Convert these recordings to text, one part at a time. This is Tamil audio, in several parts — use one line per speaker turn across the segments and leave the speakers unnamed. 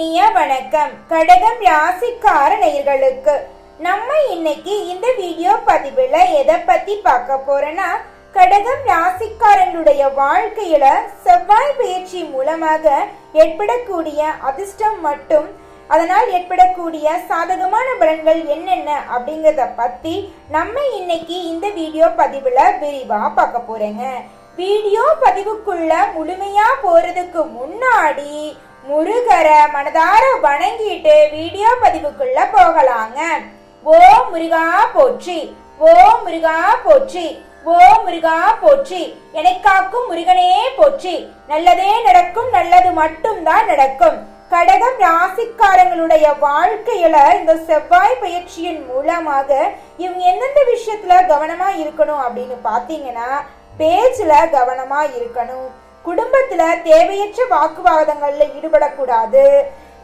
இனிய வணக்கம். கடகம் ராசிக்கார நேயர்களுக்கு நம்ம இன்னைக்கு இந்த வீடியோ பதிவுல எதை பத்தி பார்க்க போறோம்னா கடகம் ராசிக்காரங்களுடைய வாழ்க்கையில செவ்வாய் பயிற்சி மூலமாக ஏற்படக்கூடிய அதிர்ஷ்டம் மட்டும் அதனால் ஏற்படக்கூடிய சாதகமான பலன்கள் என்னென்ன அப்படிங்கிறத பத்தி நம்ம இன்னைக்கு இந்த வீடியோ பதிவுல விரிவா பார்க்க போறேங்க. வீடியோ பதிவுக்குள்ள முழுமையா போறதுக்கு முன்னாடி முருகரை மனதார வணங்கிட்டு வீடியோ பதிவுக்குள்ள போகலாங்க. ஓ முருகா போற்றி ஓ முருகா போற்றி ஓ முருகா போற்றி எனக்காக்கும் முருகனே போற்றி. நல்லதே நடக்கும் நல்லது மட்டும்தான் நடக்கும். கடகம் ராசிக்காரங்களுடைய வாழ்க்கையில இந்த செவ்வாய் பயிற்சியின் மூலமாக இவங்க எந்தெந்த விஷயத்துல கவனமா இருக்கணும் அப்படின்னு பாத்தீங்கன்னா பேச்சுல கவனமா இருக்கணும். குடும்பத்துல தேவையற்ற வாக்குவாதங்கள்ல ஈடுபடக்கூடாது.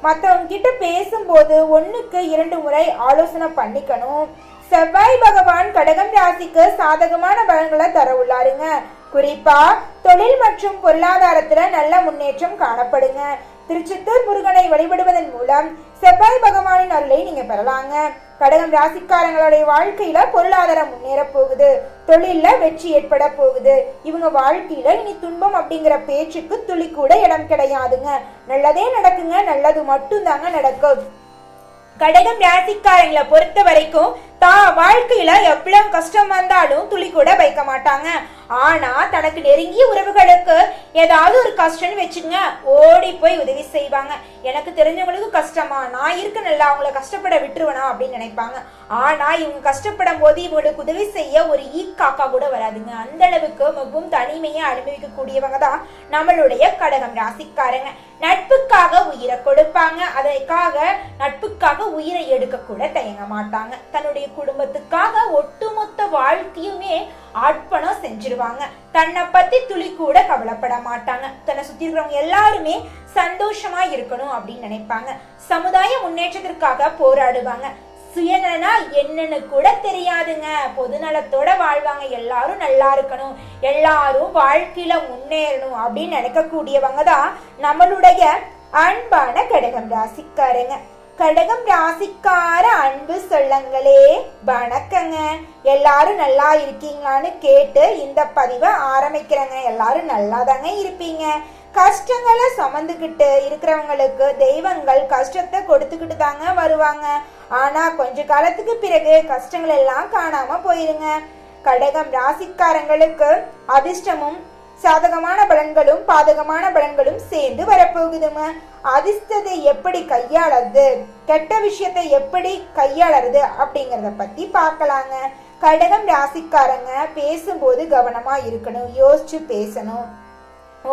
மற்றவங்க கிட்ட பேசும்போது ஒன்றுக்கு இரண்டு முறை ஆலோசனை பண்ணிக்கணும். செவ்வாய் பகவான் கடகம் ராசிக்கு சாதகமான பலன்களை தர உள்ளாருங்க. குறிப்பா தொழில் மற்றும் பொருளாதாரத்துல நல்ல முன்னேற்றம் காணப்படுங்க. திருச்சித்தூர் முருகனை வழிபடுவதன் மூலம் செவ்வாய் பகவானின் அருளை நீங்க பெறலாங்க. கடகம் ராசிக்காரங்களுடைய வாழ்க்கையில பொருளாதாரம் முன்னேற போகுது. தொழில்ல வெற்றி ஏற்பட போகுது. இவங்க வாழ்க்கையில இனி துன்பம் அப்படிங்கிற பேச்சுக்கு துளி கூட இடம் கிடையாதுங்க. நல்லதே நடக்குங்க நல்லது மட்டும்தாங்க நடக்கும். கடகம் ராசிக்காரங்களை பொறுத்த வரைக்கும் தான் வாழ்க்கையில எவ்வளவு கஷ்டம் வந்தாலும் துளி கூட வைக்க மாட்டாங்க. ஆனா தனக்கு நெருங்கிய உறவுகளுக்கு ஏதாவது ஒரு கஷ்டம்னு வச்சுங்க ஓடி போய் உதவி செய்வாங்க. எனக்கு தெரிஞ்சவங்களுக்கு கஷ்டமா? நான் இருக்கணும்ல அவங்கள கஷ்டப்பட விட்டுருவனா அப்படின்னு நினைப்பாங்க. ஆனா இவங்க கஷ்டப்படும் போது இவங்களுக்கு உதவி செய்ய ஒரு ஈ காக்கா கூட வராதுங்க. அந்த அளவுக்கு மிகவும் தனிமையை அனுபவிக்க கூடியவங்க தான் நம்மளுடைய கடகம் ராசிக்காரங்க. நட்புக்காக உயிரை கொடுப்பாங்க. அதற்காக நட்புக்காக உயிரை எடுக்க கூட தயங்க மாட்டாங்க. தன்னுடைய குடும்பத்துக்காக ஒட்டுமொத்த வாழ்க்கையுமே அர்ப்பணம் செஞ்சிருவாங்க. தன்னை பத்தி துளி கூட கவலைப்பட மாட்டாங்க. தன்னை சுத்தி இருக்கிறவங்க எல்லாருமே சந்தோஷமா இருக்கணும் அப்படின்னு நினைப்பாங்க. சமுதாய முன்னேற்றத்திற்காக போராடுவாங்க. சுயநலனா என்னன்னு கூட தெரியாதுங்க. பொதுநலத்தோட வாழ்வாங்க. எல்லாரும் நல்லா இருக்கணும். எல்லாரும் வாழ்க்கையில முன்னேறணும் அப்படின்னு நினைக்கக்கூடியவங்க தான் நம்மளுடைய அன்பான கடகம் ராசிக்காரங்க. கடகம் ராசிக்கார அன்பு சொல்லங்களே வணக்கங்க. எல்லாரும் நல்லா இருக்கீங்களான்னு கேட்டு இந்த பதிவை ஆரம்பிக்கிறேங்க. எல்லாரும் நல்லா தாங்க இருப்பீங்க. கஷ்டங்களை சுமந்துக்கிட்டு இருக்கிறவங்களுக்கு தெய்வங்கள் கஷ்டத்தை கொடுத்துக்கிட்டு தாங்க வருவாங்க. ஆனா கொஞ்ச காலத்துக்கு பிறகு கஷ்டங்கள் எல்லாம் காணாம போயிருங்க. கடகம் ராசிக்காரங்களுக்கு அதிர்ஷ்டமும் சாதகமான பலன்களும் பாதகமான பலன்களும் சேர்ந்து வரப்போகுதுங்க அதிர்ஷ்டத்தை எப்படி கையாளறது? கெட்ட விஷயத்தை எப்படி கையாளறது அப்படிங்கறத பத்தி பார்க்கலாங்க. கடகம் ராசிக்காரங்க பேசும்போது கவனமா இருக்கணும் யோசிச்சு பேசணும்.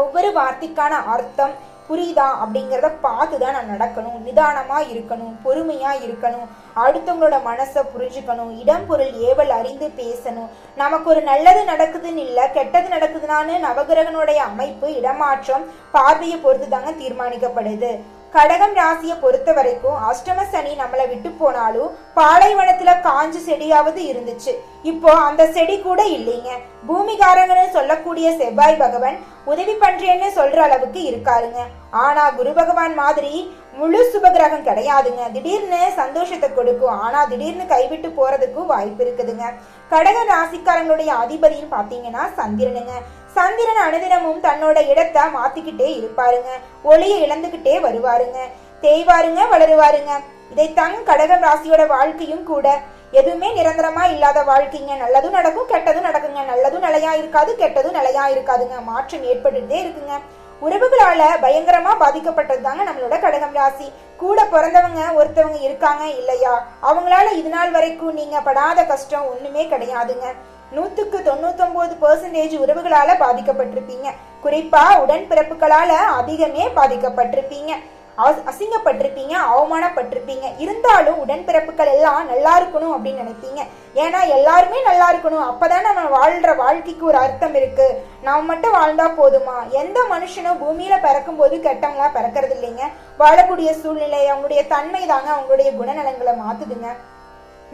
ஒவ்வொரு வார்த்தைக்கான அர்த்தம் புரியுதா அப்படிங்கிறத பார்த்து தான் நான் நடக்கணும். நிதானமாக இருக்கணும் பொறுமையாக இருக்கணும். அடுத்தவங்களோட மனசை புரிஞ்சுக்கணும். இடம் பொருள் ஏவல் அறிந்து பேசணும். நமக்கு ஒரு நல்லது நடக்குதுன்னு இல்லை கெட்டது நடக்குதுனான்னு நவகிரகனுடைய அமைப்பு இடமாற்றம் பார்வையை பொறுத்து தாங்க தீர்மானிக்கப்படுது. கடகம் ராசியை பொறுத்த வரைக்கும் அஷ்டம சனி நம்மளை விட்டு போனாலும் பாலைவனத்துல காஞ்ச செடியாவது இருந்துச்சு. இப்போ அந்த செடி கூட இல்லைங்க. பூமிகாரங்கன்னு சொல்லக்கூடிய செவ்வாய் பகவான் உதவி பண்றேன்னு சொல்ற அளவுக்கு இருக்காருங்க. ஆனா குரு பகவான் மாதிரி முழு சுபகிரகம் கிடையாதுங்க. திடீர்னு சந்தோஷத்தை கொடுக்கும். ஆனா திடீர்னு கைவிட்டு போறதுக்கும் வாய்ப்பு இருக்குதுங்க. கடக ராசிக்காரங்களுடைய அதிபதின்னு பாத்தீங்கன்னா சந்திரனுங்க. சந்திரன் அனுதினமும் தன்னோட இடத்தை மாத்திக்கிட்டே இருப்பாருங்க. ஒளியை இழந்துகிட்டே வருவாருங்க. தேய்வாருங்க வளருவாருங்க. இதைத்தாங்க கடகம் ராசியோட வாழ்க்கையும் கூட. எதுவுமே நிரந்தரமா இல்லாத வாழ்க்கைங்க. நல்லதும் நடக்கும் கெட்டதும் நடக்குங்க. நல்லதும் நிலையா இருக்காது கெட்டதும் நிலையா இருக்காதுங்க. மாற்றம் ஏற்பட்டுட்டே இருக்குங்க. உறவுகளால பயங்கரமா பாதிக்கப்பட்டது தாங்க நம்மளோட கடகம் ராசி. கூட பிறந்தவங்க ஒருத்தவங்க இருக்காங்க இல்லையா? அவங்களால இது நாள் வரைக்கும் நீங்க படாத கஷ்டம் ஒண்ணுமே கிடையாதுங்க. நூத்துக்கு தொண்ணூத்தொன்பது பர்சன்டேஜ் உறவுகளால பாதிக்கப்பட்டிருப்பீங்க. குறிப்பா உடன்பிறப்புகளால் அதிகமே பாதிக்கப்பட்டிருப்பீங்க. அஸ்- அசிங்கப்பட்டிருப்பீங்க அவமானப்பட்டிருப்பீங்க. இருந்தாலும் உடன்பிறப்புகள் எல்லாம் நல்லா இருக்கணும் அப்படின்னு நினைப்பீங்க. ஏன்னா எல்லாருமே நல்லா இருக்கணும். அப்பதான் நம்ம வாழ்ற வாழ்க்கைக்கு ஒரு அர்த்தம் இருக்கு. நாம் மட்டும் வாழ்ந்தா போதுமா? எந்த மனுஷனும் பூமியில பிறக்கும் போது கெட்டவங்களா பிறக்கிறது இல்லைங்க. வாழக்கூடிய சூழ்நிலை அவங்களுடைய தன்மை தாங்க அவங்களுடைய குணநலங்களை மாத்துதுங்க.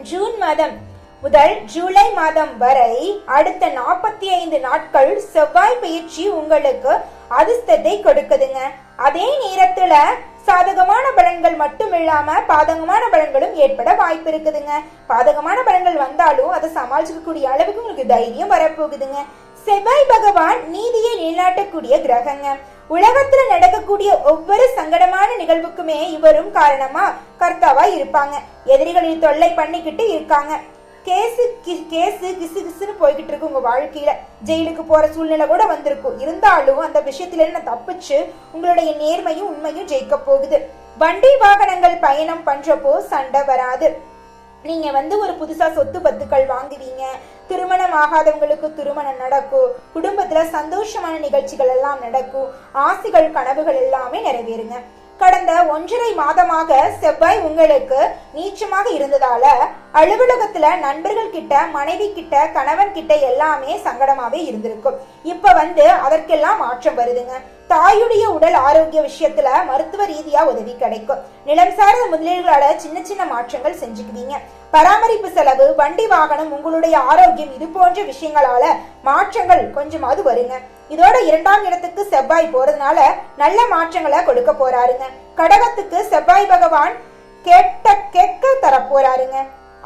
ஜூன் மாதம் முதல் ஜூலை மாதம் வரை அடுத்த நாற்பத்தி ஐந்து நாட்கள் செவ்வாய் பயிற்சி உங்களுக்கு அதிர்ஷ்டத்தை கொடுக்குதுங்க. அதே நேரத்துல சாதகமான பலன்கள் மட்டும் இல்லாம பாதகமான பலன்களும் ஏற்பட வாய்ப்பு இருக்குதுங்க. பாதகமான பலன்கள் வந்தாலும் அதை சமாளிக்கக்கூடிய அளவுக்கு உங்களுக்கு தைரியம் வரப்போகுதுங்க. செவ்வாய் பகவான் நீதியை நிலைநாட்டக்கூடிய கிரகங்க. உலகத்துல நடக்கக்கூடிய ஒவ்வொரு சங்கடமான நிகழ்வுக்குமே இவரும் காரணமா கர்த்தாவா இருப்பாங்க. எதிரிகளின் தொல்லை பண்ணிக்கிட்டு இருக்காங்க. கேஸு கி- கேஸு கிசு கிசுன்னு போய்கிட்டு இருக்கு உங்க வாழ்க்கையில. ஜெயிலுக்கு போற சூழ்நிலை கூட வந்திருக்கும். இருந்தாலும் அந்த விஷயத்துல நான் தப்பிச்சு உங்களுடைய நேர்மையும் உண்மையும் ஜெயிக்க போகுது. வண்டி வாகனங்கள் பயணம் பண்றப்போ சண்டை வராது. நீங்க வந்து ஒரு புதுசா சொத்து பத்துக்கள் வாங்குவீங்க. திருமணம் ஆகாதவங்களுக்கு திருமணம் நடக்கும். குடும்பத்துல சந்தோஷமான நிகழ்ச்சிகள் எல்லாம் நடக்கும். ஆசைகள் கனவுகள் எல்லாமே நிறைவேறுங்க. கடந்த ஒன்றரை மாதமாக செவ்வாய் உங்களுக்கு நீச்சமாக இருந்ததால அலுவலகத்துல நண்பர்கள் கிட்ட மனைவி கிட்ட கணவன் கிட்ட எல்லாமே சங்கடமாவே இருந்திருக்கும். இப்ப வந்து அதற்கெல்லாம் மாற்றம் வருதுங்க. தாயுடைய உடல் ஆரோக்கிய விஷயத்துல மருத்துவ ரீதியா உதவி கிடைக்கும். நிலம் சார்ந்த முதலீடுகளால சின்ன சின்ன மாற்றங்கள் செஞ்சுக்குவீங்க பராமரிப்பு செலவு வண்டி வாகனம் உங்களுடைய ஆரோக்கியம் இது போன்ற விஷயங்களால மாற்றங்கள் கொஞ்சமாவது வருங்க. இதோட இரண்டாம் இடத்துக்கு செவ்வாய் போறதுனால நல்ல மாற்றங்களை கொடுக்க போறாருங்க. கடகத்துக்கு செவ்வாய் பகவான் கேட்ட கேட்க தரப்போறாருங்க.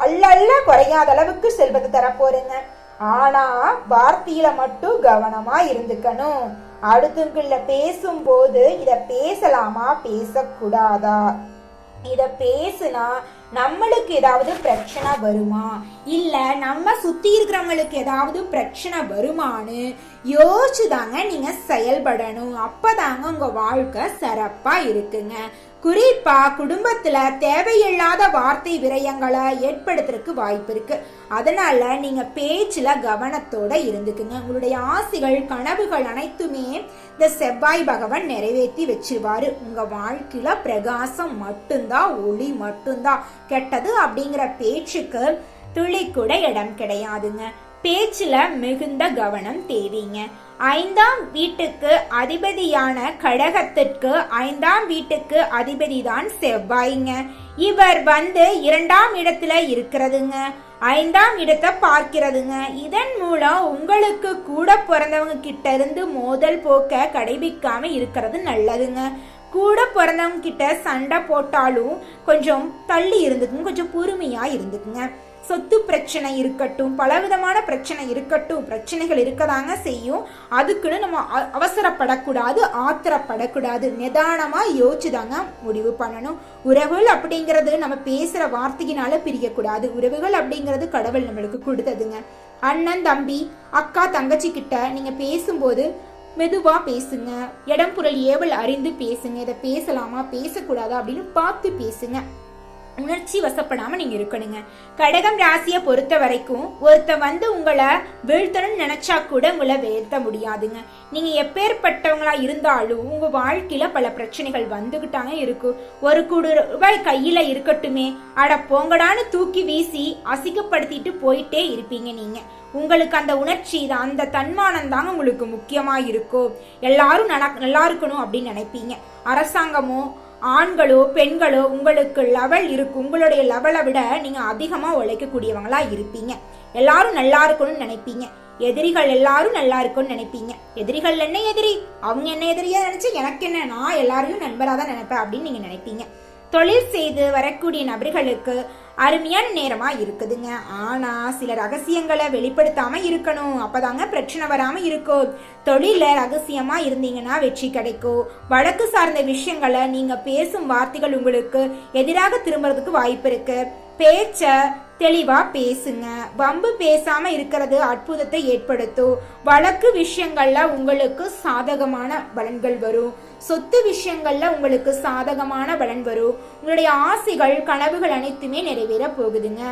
அல்லல்ல குறையாத அளவுக்கு செல்வது தரப்போறீங்க. ஆனா வார்த்தையில மட்டும் கவனமா இருந்துக்கணும். அடுத்தவங்கள பேசும்போது இத பேசலாமா பேசக்கூடாதா? இத பேசுனா நம்மளுக்கு ஏதாவது பிரச்சனை வருமா? இல்ல நம்ம சுத்தி இருக்கிறவங்களுக்கு ஏதாவது பிரச்சனை வருமான்னு யோசிச்சுதாங்க நீங்க செயல்படணும். அப்பதாங்க உங்க வாழ்க்கை சிறப்பா இருக்குங்க. குறிப்பா குடும்பத்துல தேவையில்லாத வார்த்தை விரயங்களை ஏற்படுத்துறதுக்கு வாய்ப்பு இருக்கு. அதனால் நீங்கள் பேச்சில் கவனத்தோடு இருந்துக்குங்க. உங்களுடைய ஆசைகள் கனவுகள் அனைத்துமே இந்த செவ்வாய் பகவான் நிறைவேற்றி வச்சிருவாரு. உங்கள் வாழ்க்கையில் பிரகாசம் மட்டும்தான் ஒளி மட்டும்தான் கெட்டது அப்படிங்கிற பேச்சுக்கு துளி கூட இடம் கிடையாதுங்க. பேச்சில் மிகுந்த கவனம் தேவைங்க. ஐந்தாம் வீட்டுக்கு அதிபதியான கடகத்திற்கு ஐந்தாம் வீட்டுக்கு அதிபதி தான் செவ்வாய்ங்க. இவர் வந்து இரண்டாம் இடத்துல இருக்கிறதுங்க. ஐந்தாம் இடத்தை பார்க்கிறதுங்க. இதன் மூலம் உங்களுக்கு கூட பிறந்தவங்க கிட்ட இருந்து மோதல் போக்க கடைபிடிக்காம இருக்கிறது நல்லதுங்க. கூட பிறந்தவங்க கிட்ட சண்டை போட்டாலும் கொஞ்சம் தள்ளி இருந்துக்குங்க கொஞ்சம் பொறுமையா இருந்துக்குங்க. சொத்து பிரச்சனை இருக்கட்டும் பலவிதமான பிரச்சனை இருக்கட்டும் பிரச்சனைகள் இருக்கதாங்க செய்யும். அதுக்குன்னு நம்ம அவசரப்படக்கூடாது ஆத்திரப்படக்கூடாது. நிதானமாக யோசிச்சுதாங்க முடிவு பண்ணணும். உறவுகள் அப்படிங்கிறது நம்ம பேசுகிற வார்த்தையினால பிரியக்கூடாது. உறவுகள் அப்படிங்கிறது கடவுள் நம்மளுக்கு கொடுத்ததுங்க. அண்ணன் தம்பி அக்கா தங்கச்சி கிட்ட நீங்கள் பேசும்போது மெதுவா பேசுங்க. இடம் பொருள் ஏவல் அறிந்து பேசுங்க. இதை பேசலாமா? பேசக்கூடாதா? அப்படின்னு பார்த்து பேசுங்க. உணர்ச்சி வசப்படாமல் நீங்கள் இருக்கணுங்க. கடகம் ராசியை பொறுத்த வரைக்கும் ஒருத்த வந்து உங்களை வீழ்த்தணும்னு நினைச்சா கூட உங்களை வீழ்த்த முடியாதுங்க. நீங்கள் எப்பேற்பட்டவங்களா இருந்தாலும் உங்கள் வாழ்க்கையில் பல பிரச்சனைகள் வந்துகிட்டாங்க இருக்கும் ஒரு கோடி ரூபாய் கையில் இருக்கட்டுமே. அட போங்கடான்னு தூக்கி வீசி அசிங்கப்படுத்திட்டு போயிட்டே இருப்பீங்க நீங்கள் உங்களுக்கு அந்த உணர்ச்சி அந்த தன்மானம் தாங்க உங்களுக்கு முக்கியமாக இருக்கும். எல்லாரும் நல்லா இருக்கணும் அப்படின்னு நினைப்பீங்க. அரசாங்கமோ ஆண்களோ பெண்களோ உங்களுக்கு லெவல் இருக்கு உங்களுடைய லெவலை விட நீங்கள் அதிகமாக உழைக்கக்கூடியவங்களாக இருப்பீங்க. எல்லாரும் நல்லா இருக்கணும்னு நினைப்பீங்க. எதிரிகள் எல்லாரும் நல்லா இருக்கும்னு நினைப்பீங்க. எதிரிகள் என்ன எதிரி? அவங்க என்ன எதிரியா நினைச்சு எனக்கு என்ன? நான் எல்லாரையும் நண்பராக தான் நினைப்பேன் அப்படின்னு நீங்க நினைப்பீங்க. தொழில் செய்து வரக்கூடிய நபர்களுக்கு அருமையான நேரமா இருக்குதுங்க. ஆனா சில ரகசியங்களை வெளிப்படுத்தாம இருக்கணும். அப்பதாங்க பிரச்சனை வராம இருக்கும் தொழில ரகசியமா இருந்தீங்கன்னா வெற்றி கிடைக்கும். வழக்கு சார்ந்த விஷயங்களை நீங்க பேசும் வார்த்தைகள் உங்களுக்கு எதிராக திரும்புறதுக்கு வாய்ப்பு இருக்கு. பேச்சை தெளிவா பேசுங்க. வம்பு பேசாம இருக்கிறது அற்புதத்தை ஏற்படுத்தும். வழக்கு விஷயங்கள்ல உங்களுக்கு சாதகமான பலன்கள் வரும். சொத்து விஷயங்கள்ல உங்களுக்கு சாதகமான பலன் வரும். உங்களுடைய ஆசைகள் கனவுகள் அனைத்துமே நிறைவேற போகுதுங்க.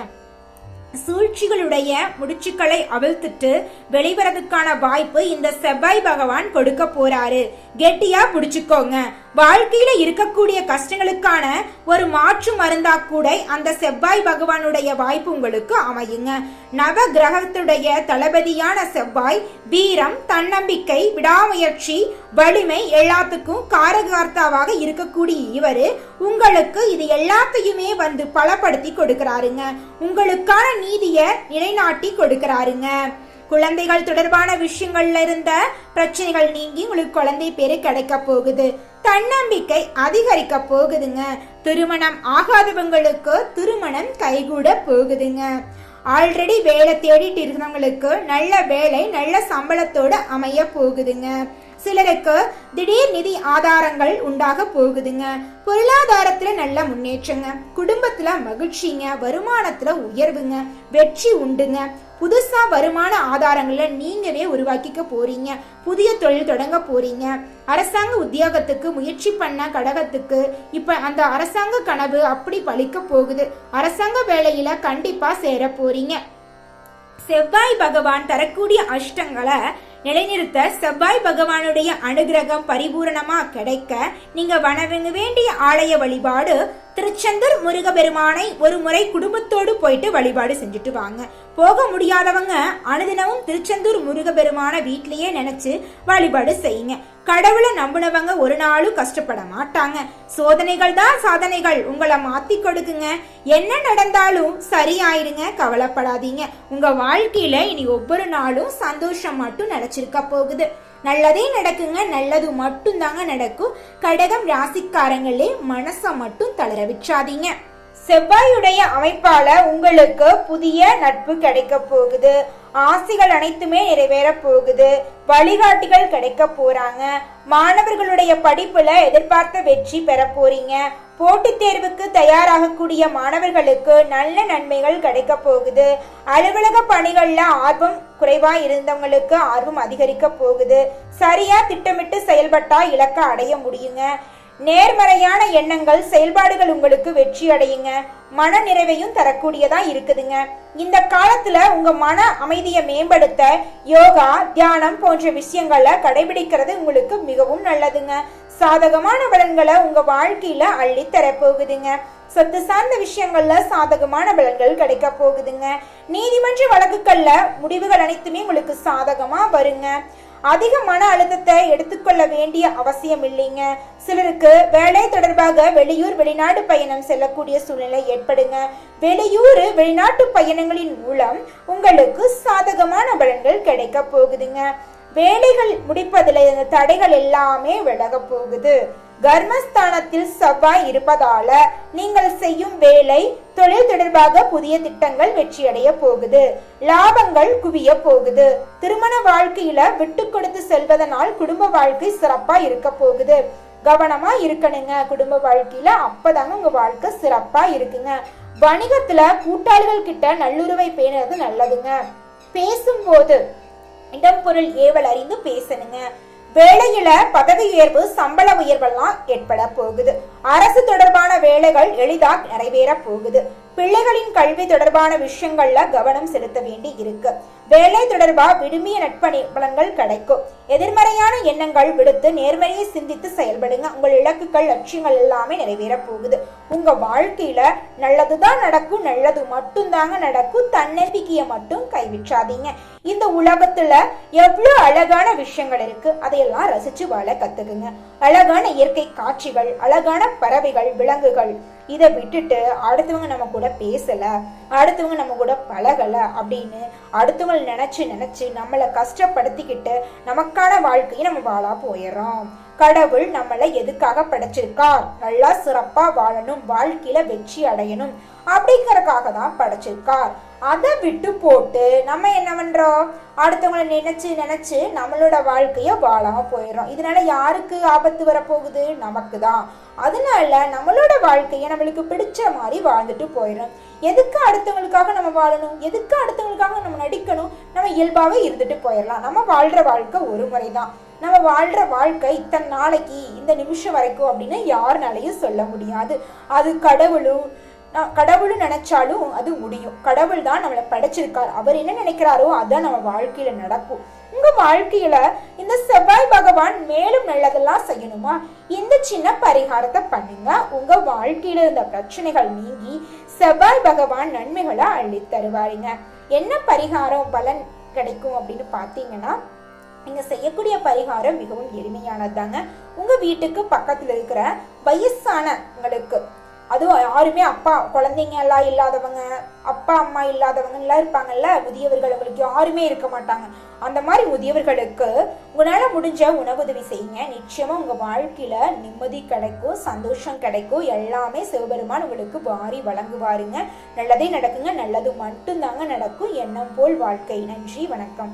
சூழ்ச்சிகளுடைய முடிச்சுக்களை அவிழ்த்துட்டு வெளிவரதுக்கான வாய்ப்பு இந்த செவ்வாய் பகவான் கொடுக்க போறாரு. கெட்டியா புடிச்சுக்கோங்க. வாழ்க்கையில இருக்கக்கூடிய கஷ்டங்களுக்கான ஒரு மாற்று மருந்தா கூட அந்த செவ்வாய் பகவானுடைய வாய்ப்பு உங்களுக்கு அமையுங்க. நவ கிரகத்துடைய தளபதியான செவ்வாய் வீரம் தன்னம்பிக்கை விடாமுயற்சி வலிமை எல்லாத்துக்கும் காரகார்த்தாவாக இருக்கக்கூடிய இவர் உங்களுக்கு இது எல்லாத்தையுமே வந்து பலப்படுத்தி கொடுக்கிறாருங்க. உங்களுக்கான நீதியை நிலைநாட்டி கொடுக்கிறாருங்க. குழந்தைகள் தொடர்பான விஷயங்கள்ல இருந்த பிரச்சனைகள் நீங்கி உங்களுக்கு குழந்தை பேரு கிடைக்க போகுது. தன்னம்பிக்கை அதிகரிக்க போகுதுங்க. திருமணம் ஆகாதவங்களுக்கு திருமணம் கைகூட போகுதுங்க. ஆல்ரெடி வேலை தேடிட்டு இருக்கிறவங்களுக்கு நல்ல வேலை நல்ல சம்பளத்தோடு அமைய போகுதுங்க. சிலருக்கு திடீர் நிதி ஆதாரங்கள் உண்டாக போகுதுங்க. பொருளாதாரத்துல நல்ல முன்னேற்றங்க. குடும்பத்துல மகிழ்ச்சிங்க. வருமானத்துல உயர்வுங்க. வெற்றி உண்டுங்க. புதுசாக வருமான ஆதாரங்களை நீங்களே உருவாக்கிக்க போறீங்க. புதிய தொழில் தொடங்க போறீங்க. அரசாங்க உத்தியோகத்துக்கு முயற்சி பண்ண கடகத்துக்கு இப்ப அந்த அரசாங்க கனவு அப்படி பழிக்க போகுது. அரசாங்க வேலையில கண்டிப்பா சேர போறீங்க. செவ்வாய் பகவான் தரக்கூடிய அஷ்டங்களை நிலைநிறுத்த செவ்வாய் பகவானுடைய அனுகிரகம் பரிபூரணமாக கிடைக்க நீங்கள் வணங்க வேண்டிய ஆலய வழிபாடு திருச்செந்தூர் முருகபெருமானை ஒரு முறை குடும்பத்தோடு போயிட்டு வழிபாடு செஞ்சுட்டு வாங்க. போக முடியாதவங்க அனுதினமும் திருச்செந்தூர் முருகபெருமான வீட்லயே நினைச்சு வழிபாடு செய்யுங்க. கடவுளை நம்பினவங்க ஒரு நாளும் கஷ்டப்பட மாட்டாங்க. சோதனைகள் தான் சாதனைகள். உங்களை மாத்தி கொடுக்குங்க. என்ன நடந்தாலும் சரியாயிருங்க. கவலைப்படாதீங்க. உங்க வாழ்க்கையில இனி ஒவ்வொரு நாளும் சந்தோஷம் மட்டும் நினைச்சிருக்க போகுது. நல்லதே நடக்குங்க நல்லது மட்டும்தாங்க நடக்கும். கடகம் ராசிக்காரங்களே மனசை மட்டும் தளர விற்றாதீங்க செவ்வாயுடைய அமைப்பால உங்களுக்கு புதிய நட்பு கிடைக்க போகுது. ஆசைகள் அனைத்துமே நிறைவேற போகுது. வழிகாட்டிகள் கிடைக்க போறாங்க. மாணவர்களுடைய படிப்புல எதிர்பார்த்த வெற்றி பெற போறீங்க. போட்டித் தேர்வுக்கு தயாராகக்கூடிய மாணவர்களுக்கு நல்ல நன்மைகள் கிடைக்க போகுது. அலுவலக பணிகளில் ஆர்வம் குறைவா இருந்தவங்களுக்கு ஆர்வம் அதிகரிக்க போகுது. சரியா திட்டமிட்டு செயல்பட்டா இலக்க அடைய முடியுங்க. நேர்மறையான எண்ணங்கள் செயல்பாடுகள் உங்களுக்கு வெற்றி அடையுங்க. மன நிறைவையும் தரக்கூடியதா இருக்குதுங்க. இந்த காலத்துல உங்க மன அமைதியை மேம்படுத்த யோகா தியானம் போன்ற விஷயங்களை கடைபிடிக்கிறது உங்களுக்கு மிகவும் நல்லதுங்க. சாதகமான பலன்களை உங்க வாழ்க்கையில அள்ளி தரப்போகுதுங்க சொத்து சார்ந்த விஷயங்கள்ல சாதகமான பலன்கள் கிடைக்க போகுதுங்க. நீதிமன்ற வழக்குகள்ல முடிவுகள் அனைத்துமே உங்களுக்கு சாதகமா வருங்க. அதிக மன அழுத்தத்தை எடுத்துக்கொள்ள வேண்டிய அவசியம் இல்லைங்க சிலருக்கு வேலை தொடர்பாக வெளியூர் வெளிநாடு பயணம் செல்லக்கூடிய சூழ்நிலை ஏற்படுங்க. வெளியூர் வெளிநாட்டு பயணங்களின் மூலம் உங்களுக்கு சாதகமான பலன்கள் கிடைக்க போகுதுங்க. வேலைகள் முடிப்பதில் இந்த தடைகள் எல்லாமே விலக போகுது. கர்மஸ்தானத்தில் செவ்வாய் இருப்பதால நீங்கள் செய்யும் வேலை தொழில் தொடர்பாக புதிய திட்டங்கள் வெற்றியடைய போகுது. லாபங்கள் குவிய போகுது. திருமண வாழ்க்கையில விட்டு கொடுத்து செல்வதனால் குடும்ப வாழ்க்கை சிறப்பா இருக்க போகுது. கவனமா இருக்கணுங்க. குடும்ப வாழ்க்கையில அப்பதாங்க உங்க வாழ்க்கை சிறப்பா இருக்குங்க. வணிகத்துல கூட்டாளிகள் கிட்ட நல்லுறவை பேணுறது நல்லதுங்க. பேசும்போது இடம் பொருள் ஏவல் அறிந்து பேசணுங்க. வேலையில பதவி உயர்வு சம்பள உயர்வெல்லாம் ஏற்பட போகுது. அரசு தொடர்பான வேலைகள் எளிதாக நிறைவேற போகுது. பிள்ளைகளின் கல்வி தொடர்பான விஷயங்கள்ல கவனம் செலுத்த வேண்டி இருக்கு. வேலை தொடர்பா விரும்பிய நட்பணி பலன்கள் கிடைக்கும். எதிர்மறையான எண்ணங்கள் விடுத்து நேர்மறையை சிந்தித்து செயல்படுங்க. உங்கள் இலக்குகள் லட்சியங்கள் எல்லாமே நிறைவேற போகுது. உங்க வாழ்க்கையில நல்லதுதான் நடக்கும் நல்லது மட்டும் தாங்க நடக்கும். தன்னம்பிக்கையை மட்டும் கைவிற்றாதீங்க இந்த உலகத்துல எவ்வளவு அழகான விஷயங்கள் இருக்கு. அதையெல்லாம் ரசிச்சு வாழ கத்துக்குங்க. அழகான இயற்கை காட்சிகள் அழகான பறவைகள் விலங்குகள் இதை விட்டுட்டு அடுத்தவங்க நம்ம கூட பேசல அடுத்தவங்க நம்ம கூட பழகல அப்படின்னு அடுத்தவங்க நினைச்சு நினைச்சு நம்மளை கஷ்டப்படுத்திக்கிட்டு நமக்கான வாழ்க்கையை நம்ம வாழா போயிடுறோம். கடவுள் நம்மளை எதுக்காக படைச்சிருக்கார்? நல்லா சிறப்பா வாழணும் வாழ்க்கையில வெற்றி அடையணும் அப்படிங்கறதுக்காக தான் படைச்சிருக்கார். அதை விட்டு போட்டு நம்ம என்ன பண்றோம்? அடுத்தவங்களை நினைச்சு நினைச்சு நம்மளோட வாழ்க்கைய வாழாம போயிடுறோம். இதனால யாருக்கு ஆபத்து வரப்போகுது? நமக்கு தான் அதனால நம்மளோட வாழ்க்கையை நம்மளுக்கு பிடிச்ச மாதிரி வாழ்ந்துட்டு போயிடும் எதுக்கு அடுத்தவங்களுக்காக நம்ம வாழணும்? எதுக்கு அடுத்தவங்களுக்காக நம்ம நடிக்கணும்? நம்ம இயல்பாகவே இருந்துட்டு போயிடலாம் நம்ம வாழ்கிற வாழ்க்கை ஒரு முறை தான் நம்ம வாழ்கிற வாழ்க்கை இத்தனை நாளைக்கு இந்த நிமிஷம் வரைக்கும் அப்படின்னு யாருனாலையும் சொல்ல முடியாது. அது கடவுளும் நான் கடவுளும் நினைச்சாலும் அது முடியும். கடவுள் தான் நம்மளை படைச்சிருக்கார். அவர் என்ன நினைக்கிறாரோ அதான் நம்ம வாழ்க்கையில நடக்கும். உங்க வாழ்க்கையில இந்த செவ்வாய் பகவான் மேலும் நல்லதெல்லாம் செய்யணுமா? இந்த சின்ன பரிகாரத்தை பண்ணுங்க. உங்க வாழ்க்கையில இருந்த பிரச்சனைகள் நீங்கி செவ்வாய் பகவான் நன்மைகளை அள்ளி தருவாருங்க. என்ன பரிகாரம் பலன் கிடைக்கும் அப்படின்னு பார்த்தீங்கன்னா நீங்க செய்யக்கூடிய பரிகாரம் மிகவும் எளிமையானது தாங்க உங்க வீட்டுக்கு பக்கத்துல இருக்கிற வயசானவங்களுக்கு அதுவும் யாருமே அப்பா குழந்தைங்க எல்லாம் இல்லாதவங்க அப்பா அம்மா இல்லாதவங்க எல்லாம் இருப்பாங்கல்ல? முதியவர்கள் அவங்களுக்கு யாருமே இருக்க மாட்டாங்க. அந்த மாதிரி முதியவர்களுக்கு உங்களால் முடிஞ்ச உணவுதவி செய்யுங்க. நிச்சயமா உங்க வாழ்க்கையில நிம்மதி கிடைக்கும் சந்தோஷம் கிடைக்கும். எல்லாமே சிவபெருமான் உங்களுக்கு வாரி வழங்குவாருங்க. நல்லதே நடக்குங்க நல்லது மட்டும்தாங்க நடக்கும். எண்ணம் போல் வாழ்க்கை. நன்றி வணக்கம்.